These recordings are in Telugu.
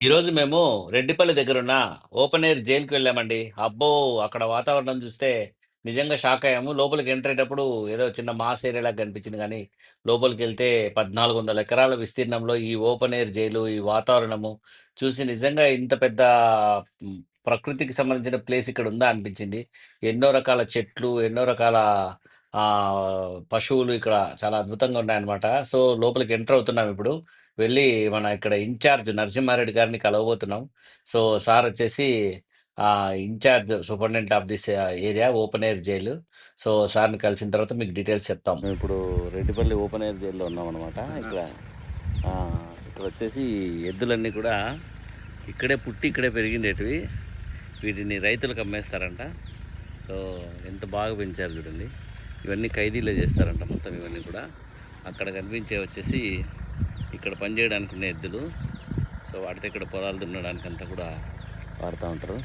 ఈరోజు మేము రెడ్డిపల్లి దగ్గరున్న ఓపెన్ ఎయిర్ జైలుకి వెళ్ళామండి. అబ్బో అక్కడ వాతావరణం చూస్తే నిజంగా షాక్ అయ్యాము. లోపలికి ఎంటర్ అయ్యేటప్పుడు ఏదో చిన్న మాస్ ఏరియా లాగా కనిపించింది కానీ లోపలికి వెళ్తే పద్నాలుగు వందల ఎకరాల విస్తీర్ణంలో ఈ ఓపెన్ ఎయిర్ జైలు ఈ వాతావరణము చూసి నిజంగా ఇంత పెద్ద మ్, ప్రకృతికి సంబంధించిన ప్లేస్ ఇక్కడ ఉందా అనిపించింది. ఎన్నో రకాల చెట్లు ఎన్నో రకాల ఆ పశువులు ఇక్కడ చాలా అద్భుతంగా ఉన్నాయన్నమాట. సో లోపలికి ఎంటర్ అవుతున్నాం ఇప్పుడు. వెళ్ళి మన ఇక్కడ ఇన్ఛార్జ్ నరసింహారెడ్డి గారిని కలవబోతున్నాం. సో సార్ వచ్చేసి ఆ incharge superintendent of this area open air jail. So సార్ని కలిసిన తర్వాత మీకు డీటెయిల్స్ చెప్తాం. మేము ఇప్పుడు రెడ్డిపల్లి ఓపెన్ ఎయిర్ జైల్లో ఉన్నాం అనమాట ఇక్కడ ఆ, ఇక్కడ వచ్చేసి ఎద్దులన్నీ కూడా ఇక్కడే పుట్టి ఇక్కడే పెరిగిండేటివి. వీటిని రైతులకు అమ్మేస్తారంట. సో ఎంత బాగా పెంచారు చూడండి. ఇవన్నీ ఖైదీలో చేస్తారంట మొత్తం ఇవన్నీ కూడా. అక్కడ కనిపించే వచ్చేసి ఇక్కడ పనిచేయడానికి ఉన్న ఎద్దులు. సో వాటితో ఇక్కడ పొలాలు దున్నడానికి అంతా కూడా వాడుతూ ఉంటారు.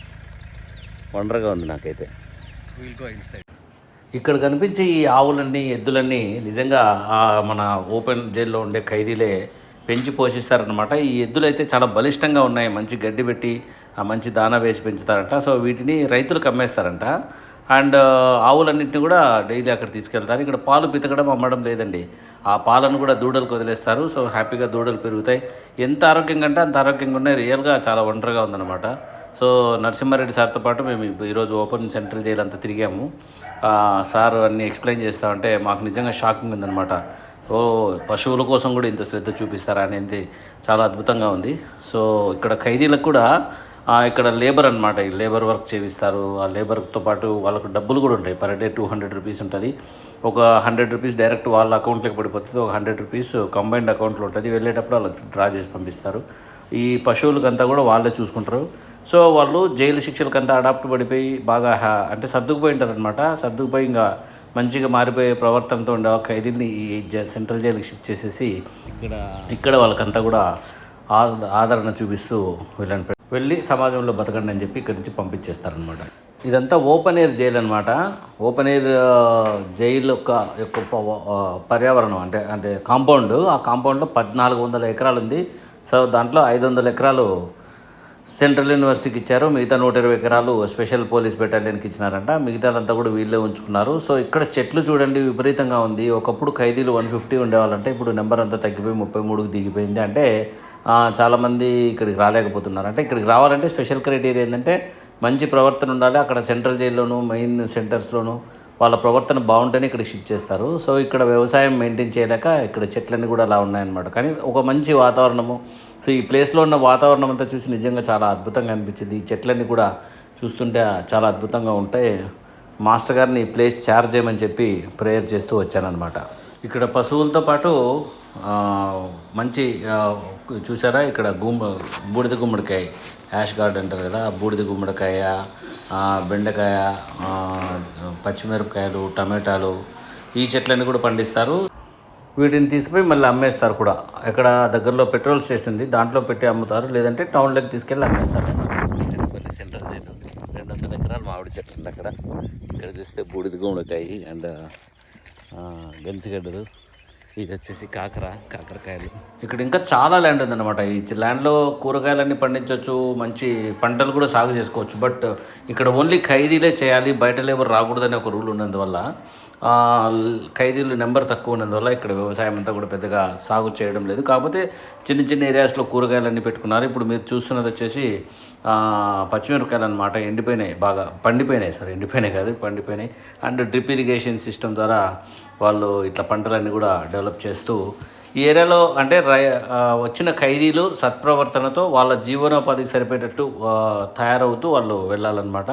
వండర్గా ఉంది నాకైతే. ఇక్కడ కనిపించే ఈ ఆవులన్నీ ఎద్దులన్నీ నిజంగా ఆ మన ఓపెన్ జైల్లో ఉండే ఖైదీలే పెంచి పోషిస్తారనమాట ఈ ఎద్దులు అయితే చాలా బలిష్టంగా ఉన్నాయి. మంచి గడ్డి పెట్టి ఆ మంచి దానా వేసి పెంచుతారంట. సో వీటిని రైతులకు అమ్మేస్తారంట. అండ్ ఆవులన్నింటినీ కూడా డైలీ అక్కడ తీసుకెళ్తారు. ఇక్కడ పాలు పితకడం అమ్మడం లేదండి. ఆ పాలను కూడా దూడలకు వదిలేస్తారు. సో హ్యాపీగా దూడలు పెరుగుతాయి. ఎంత ఆరోగ్యంగా అంటే అంత ఆరోగ్యంగా ఉన్నాయి. రియల్గా చాలా వండర్గా ఉందన్నమాట. సో నరసింహారెడ్డి సార్తో పాటు మేము ఈరోజు ఓపెన్ సెంట్రల్ జైలు అంతా తిరిగాము. సార్ అన్నీ ఎక్స్ప్లెయిన్ చేస్తా ఉంటే మాకు నిజంగా షాకింగ్ ఉందన్నమాట. ఓ పశువుల కోసం కూడా ఇంత శ్రద్ధ చూపిస్తారా అనేది చాలా అద్భుతంగా ఉంది. సో ఇక్కడ ఖైదీలకు కూడా ఇక్కడ లేబర్ అనమాట ఈ లేబర్ వర్క్ చేయిస్తారు. ఆ లేబర్తో పాటు వాళ్ళకు డబ్బులు కూడా ఉంటాయి. Per day two hundred rupees ఉంటుంది. ఒక హండ్రెడ్ రూపీస్ డైరెక్ట్ వాళ్ళ అకౌంట్లోకి పడిపోతుంది. ఒక హండ్రెడ్ రూపీస్ కంబైన్డ్ అకౌంట్లో ఉంటుంది. వెళ్ళేటప్పుడు వాళ్ళకి డ్రా చేసి పంపిస్తారు. ఈ పశువులకంతా కూడా వాళ్ళే చూసుకుంటారు. సో వాళ్ళు జైలు శిక్షలకంతా అడాప్ట్ పడిపోయి బాగా అంటే సర్దుకుపోయి ఉంటారు అనమాట సర్దుకుపోయి ఇంకా మంచిగా మారిపోయే ప్రవర్తనతో ఉండే ఆ ఖైదీని ఈ సెంట్రల్ జైలుకి షిఫ్ట్ చేసేసి ఇక్కడ ఇక్కడ వాళ్ళకంతా కూడా ఆ- ఆదరణ చూపిస్తూ వీళ్ళని. వెళ్ళి సమాజంలో బతకండి అని చెప్పి ఇక్కడి నుంచి పంపించేస్తారనమాట ఇదంతా ఓపెన్ ఎయిర్ జైలు అనమాట ఓపెన్ ఎయిర్ జైల్ జైలు యొక్క యొక్క ప- పర్యావరణం అంటే అంటే కాంపౌండ్. ఆ కాంపౌండ్లో పద్నాలుగు వందల ఎకరాలు ఉంది. సో దాంట్లో ఐదు వందల ఎకరాలు సెంట్రల్ యూనివర్సిటీకి ఇచ్చారు. మిగతా నూట ఇరవై ఎకరాలు స్పెషల్ పోలీస్ బెటాలియన్కి ఇచ్చినారంట. మిగతాదంతా కూడా వీళ్ళే ఉంచుకున్నారు. సో ఇక్కడ చెట్లు చూడండి విపరీతంగా ఉంది. ఒకప్పుడు ఖైదీలు వన్ ఫిఫ్టీ ఉండేవాళ్ళంటే ఇప్పుడు నెంబర్ అంతా తగ్గిపోయి ముప్పై మూడుకి దిగిపోయింది. అంటే చాలామంది ఇక్కడికి రాలేకపోతున్నారు. అంటే ఇక్కడికి రావాలంటే స్పెషల్ క్రైటీరియా ఏంటంటే మంచి ప్రవర్తన ఉండాలి. అక్కడ సెంట్రల్ జైల్లోను మెయిన్ సెంటర్స్లోను వాళ్ళ ప్రవర్తన బాగుంటేనే ఇక్కడ షిఫ్ట్ చేస్తారు. సో ఇక్కడ వ్యవసాయం మెయింటైన్ చేయలేక ఇక్కడ చెట్లన్నీ కూడా అలా ఉన్నాయన్నమాట. కానీ ఒక మంచి వాతావరణము. సో ఈ ప్లేస్లో ఉన్న వాతావరణం అంతా చూసి నిజంగా చాలా అద్భుతంగా అనిపించింది. ఈ చెట్లన్నీ కూడా చూస్తుంటే చాలా అద్భుతంగా ఉంటాయి. మాస్టర్ గారిని ఈ ప్లేస్ చార్జ్ చేయమని చెప్పి ప్రేయర్ చేస్తూ వచ్చానన్నమాట. ఇక్కడ పశువులతో పాటు మంచి చూసారా ఇక్కడ గుమ్మ బూడిద గుమ్మడికాయ యాష్ గార్డ్ అంటారు కదా బూడిద గుమ్మడికాయ బెండకాయ పచ్చిమిరపకాయలు టమాటాలు ఈ చెట్లన్నీ కూడా పండిస్తారు. వీటిని తీసిపోయి మళ్ళీ అమ్మేస్తారు కూడా. ఇక్కడ దగ్గరలో పెట్రోల్ స్టేషన్ ఉంది దాంట్లో పెట్టి అమ్ముతారు. లేదంటే టౌన్లోకి తీసుకెళ్ళి అమ్మేస్తారు. సెంటర్ రెండు వందల ఎకరాలు మామిడి చెట్లు అక్కడ. ఇక్కడ చూస్తే బూడిద గుమ్మడికాయ అండ్ గంచిగడ్డలు ఇది వచ్చేసి కాకర కాకరకాయలు. ఇక్కడ ఇంకా చాలా ల్యాండ్ ఉందన్నమాట. ఈ ల్యాండ్లో కూరగాయలన్నీ పండించవచ్చు మంచి పంటలు కూడా సాగు చేసుకోవచ్చు. బట్ ఇక్కడ ఓన్లీ ఖైదీలే చేయాలి బయట లేబర్ రాకూడదనే ఒక రూల్ ఉన్నందువల్ల ఖైదీలు నెంబర్ తక్కువ ఉన్నందువల్ల ఇక్కడ వ్యవసాయం అంతా కూడా పెద్దగా సాగు చేయడం లేదు. కాకపోతే చిన్న చిన్న ఏరియాస్లో కూరగాయలన్నీ పెట్టుకున్నారు. ఇప్పుడు మీరు చూస్తున్నది వచ్చేసి పచ్చిమిరపకాయలు అనమాట ఎండిపోయినాయి. బాగా పండిపోయినాయి. సార్ ఎండిపోయినాయి కాదు పండిపోయినాయి. అండ్ డ్రిప్ ఇరిగేషన్ సిస్టమ్ ద్వారా వాళ్ళు ఇట్లా పంటలన్నీ కూడా డెవలప్ చేస్తూ ఈ ఏరియాలో అంటే రై వచ్చిన ఖైదీలు సత్ప్రవర్తనతో వాళ్ళ జీవనోపాధికి సరిపోయేటట్టు తయారవుతూ వాళ్ళు వెళ్ళాలన్నమాట.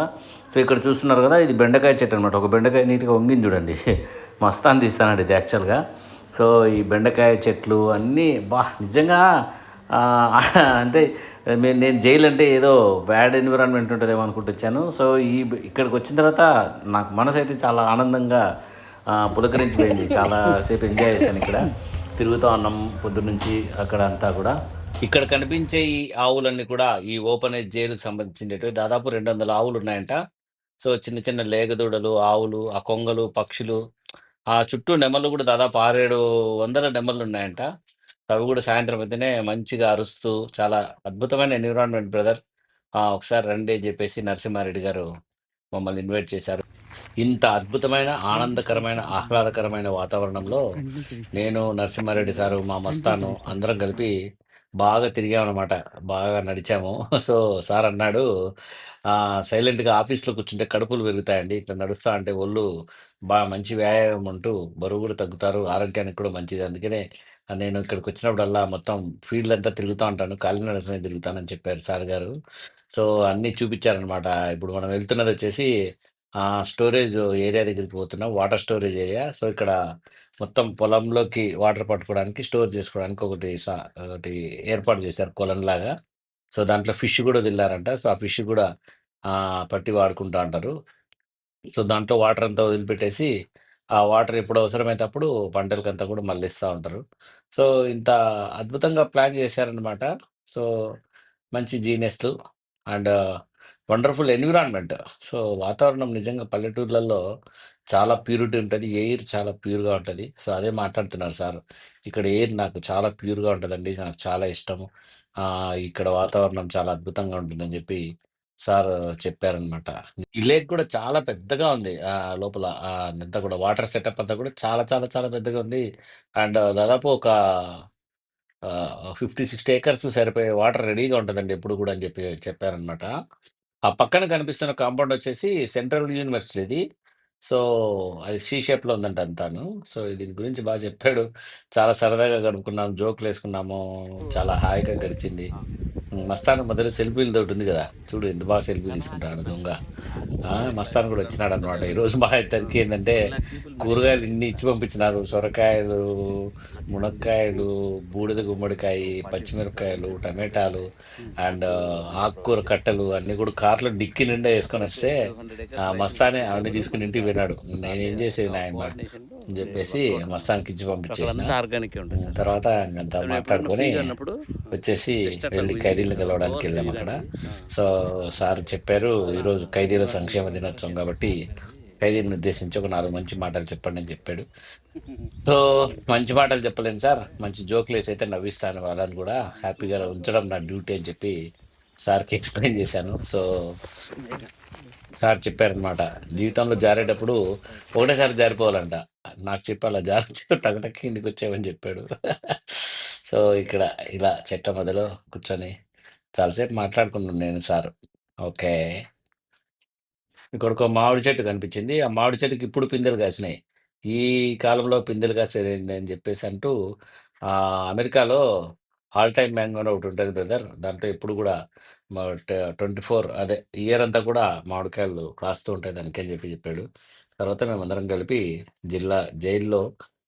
సో ఇక్కడ చూస్తున్నారు కదా ఇది బెండకాయ చెట్టు అనమాట ఒక బెండకాయ నీట్గా వంగింది చూడండి. మస్తాన్ తీస్తానండి ఇది యాక్చువల్గా. సో ఈ బెండకాయ చెట్లు అన్నీ బా నిజంగా అంటే నేను జైలు అంటే ఏదో బ్యాడ్ ఎన్విరాన్మెంట్ ఉంటుందేమో అనుకుంటూ వచ్చాను. సో ఈ ఇక్కడికి వచ్చిన తర్వాత నాకు మనసు అయితే చాలా ఆనందంగా పులకరించిపోయింది. చాలాసేపు ఎంజాయ్ చేశాను ఇక్కడ. తిరుగుతూ ఉన్నాం పొద్దు నుంచి అక్కడ అంతా కూడా ఇక్కడ కనిపించే ఈ ఆవులన్నీ కూడా ఈ ఓపెన్ ఏజ్ జైలుకి సంబంధించినవి దాదాపు రెండు వందల ఆవులు ఉన్నాయంట సో చిన్న చిన్న లేగదూడలు ఆవులు ఆ కొంగలు పక్షులు ఆ చుట్టూ నెమళ్ళు కూడా దాదాపు ఆరేడు వందల నెమళ్ళు ఉన్నాయంట అవి కూడా సాయంత్రం అయితేనే మంచిగా అరుస్తూ చాలా అద్భుతమైన ఎన్విరాన్మెంట్ బ్రదర్. ఒకసారి రండి అని చెప్పేసి నరసింహారెడ్డి గారు మమ్మల్ని ఇన్వైట్ చేశారు. ఇంత అద్భుతమైన, ఆనందకరమైన, ఆహ్లాదకరమైన వాతావరణంలో నేను, నరసింహారెడ్డి సారు, మా మస్తాను అందరం కలిపి బాగా తిరిగామనమాట. బాగా నడిచాము. సో, సార్ అన్నాడు "సైలెంట్‌గా ఆఫీస్‌లో కూర్చుంటే కడుపులు పెరుగుతాయండి. ఇట్లా నడుస్తా ఉంటే ఒళ్ళు బా మంచి వ్యాయామం ఉంటూ బరువు కూడా తగ్గుతారు. ఆరోగ్యానికి కూడా మంచిది. అందుకనే నేను ఇక్కడికొచ్చినప్పుడల్లా మొత్తం ఫీల్డ్ అంతా తిరుగుతా ఉంటాను. కాలినడకనే తిరుగుతానని" చెప్పారు సార్ గారు. సో, అన్నీ చూపిచ్చారనమాట. ఇప్పుడు మనం వెళ్తున్నదొచ్చేసి స్టోరేజ్ ఏరియా దగ్గరికి పోతున్నాం. Water storage area. సో, ఇక్కడ మొత్తం పొలంలోకి వాటర్ పట్టుకోవడానికి, స్టోర్ చేసుకోవడానికి ఒకటి సా ఒకటి ఏర్పాటు చేశారు కొలంలాగా. సో, దాంట్లో ఫిష్ కూడా వదిలారంట. సో, ఆ ఫిష్ కూడా పట్టి వాడుకుంటా ఉంటారు. సో, దాంట్లో వాటర్ అంతా వదిలిపెట్టేసి, ఆ వాటర్ ఎప్పుడు అవసరమైతే అప్పుడు పంటలకంతా కూడా మళ్ళిస్తూ ఉంటారు. సో, ఇంత అద్భుతంగా ప్లాన్ చేశారనమాట. సో, మంచి జీనియస్‌లు అండ్ వండర్‌ఫుల్ ఎన్విరాన్మెంట్. సో, వాతావరణం నిజంగా పల్లెటూర్లలో చాలా ప్యూరిటీ ఉంటది. ఎయిర్ చాలా ప్యూర్‌గా ఉంటది. సో, అదే మాట్లాడుతున్నారు సార్ ఇక్కడ ఎయిర్ నాకు చాలా ప్యూర్‌గా ఉంటుందండి నాకు చాలా ఇష్టము. ఆ ఇక్కడ వాతావరణం చాలా అద్భుతంగా ఉంటుందని చెప్పి సార్ చెప్పారనమాట. ఈ లేక్ కూడా చాలా పెద్దగా ఉంది. ఆ లోపల ఆహ్, కూడా వాటర్ సెటప్ అంతా కూడా చాలా చాలా చాలా పెద్దగా ఉంది. అండ్ దాదాపు ఒక ఫిఫ్టీ సిక్స్టీ ఏకర్స్ సరిపోయే వాటర్ రెడీగా ఉంటదండి ఎప్పుడు కూడా అని చెప్పి చెప్పారనమాట. ఆ పక్కన కనిపిస్తున్న కాంపౌండ్ వచ్చేసి సెంట్రల్ యూనివర్సిటీది. సో, అది సి షేప్‌లో ఉందంట అంతాను. సో, దీని గురించి బాగా చెప్పాడు. చాలా సరదాగా గడుపుకున్నాం. జోకులేసుకున్నాము. చాలా హాయిగా గడిచింది. మస్తాన్ మస్తాను సెల్ఫీలు తోటి ఉంది కదా చూడు ఎంత బాగా సెల్ఫీ తీసుకుంటాడు దొంగ. ఆ! మస్తాన్ కూడా వచ్చినాడనమాట. ఈరోజు మా ఇద్దరికి ఏంటంటే కూరగాయలు ఇన్ని ఇచ్చి పంపించినారు. సొరకాయలు, మునక్కాయలు, బూడిద గుమ్మడికాయ పచ్చిమిరపకాయలు, టమాటాలు అండ్ ఆకుకూర కట్టలు అన్ని కూడా కార్‌లో డిక్కి నిండా వస్తే ఆ మస్తానే అవన్నీ తీసుకొని ఇంటికి పోయినాడు. నేనేం చేసేది నాయన అని చెప్పేసి మస్తాన్‌కి ఇచ్చి పంపించేసిన. అక్కడంతా ఆర్గానికే ఉంటుంది హ్మ్. సార్. తర్వాత మాట్లాడుకొని ఉన్నప్పుడు వచ్చేసి ఖైదీలను చేయాలి. కలవడానికి వెళ్ళాం అక్కడ. సో, సార్ చెప్పారు, "ఈరోజు ఖైదీల సంక్షేమ దినోత్సవం కాబట్టి ఖైదీలను ఉద్దేశించి ఒక 4 మంచి మాటలు చెప్పండి" అని చెప్పాడు. సో, మంచి మాటలు చెప్పలేను సార్. మంచి జోకులేసి అయితే నవ్విస్తాను వాళ్ళని కూడా. హ్యాపీగా ఉంచడం నా డ్యూటీ అని చెప్పి సార్‌కి ఎక్స్‌ప్లెయిన్ చేశాను. సో, సార్ చెప్పారనమాట. జీవితంలో జారేటప్పుడు ఒకటేసారి జారిపోవాలంట. నాకు చెప్పి అలా జారొచ్చు టక టక కిందకొచ్చావని చెప్పాడు. సో, ఇక్కడ ఇలా చెట్ల మధ్యలో కూర్చొని చాలాసేపు మాట్లాడుకున్నాను నేను, సారు. ఓకే. ఇక్కడొక మామిడి చెట్టు కనిపించింది. ఆ మామిడి చెట్టుకి ఇప్పుడు పిందెలు కాసినాయి. ఈ కాలంలో పిందెలు కాసేది అని చెప్పేసి అంటూ అమెరికాలో ఆల్ టైమ్ మ్యాంగో అని ఒకటి ఉంటుంది బ్రదర్. దాంట్లో ఎప్పుడు కూడా మా ట్వంటీ ఫోర్ అదే ఇయర్ అంతా కూడా మామిడికాయలు కాస్తూ ఉంటాయి దానికి అని చెప్పి చెప్పాడు. తర్వాత మేమందరం కలిపి జిల్లా జైల్‌లో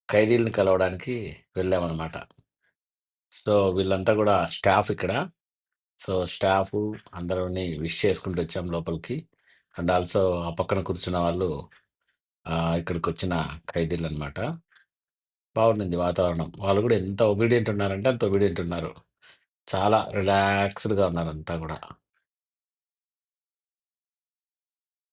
ఖైదీలను కలవడానికి వెళ్ళామన్నమాట సో, వీళ్ళంతా కూడా స్టాఫ్ ఇక్కడ. సో, స్టాఫ్ అందరిని విష్ చేసుకుంటూ వచ్చాం లోపలికి. అండ్ ఆల్సో ఆ పక్కన కూర్చున్న వాళ్ళు ఇక్కడికి వచ్చిన ఖైదీలు ఖైదీలనమాట. బాగుండింది వాతావరణం. వాళ్ళు కూడా ఎంత ఒబీడియంట్ ఉన్నారంటే అంత ఒబీడియంట్ ఉన్నారు. చాలా రిలాక్స్‌డ్‌గా ఉన్నారంతా కూడా.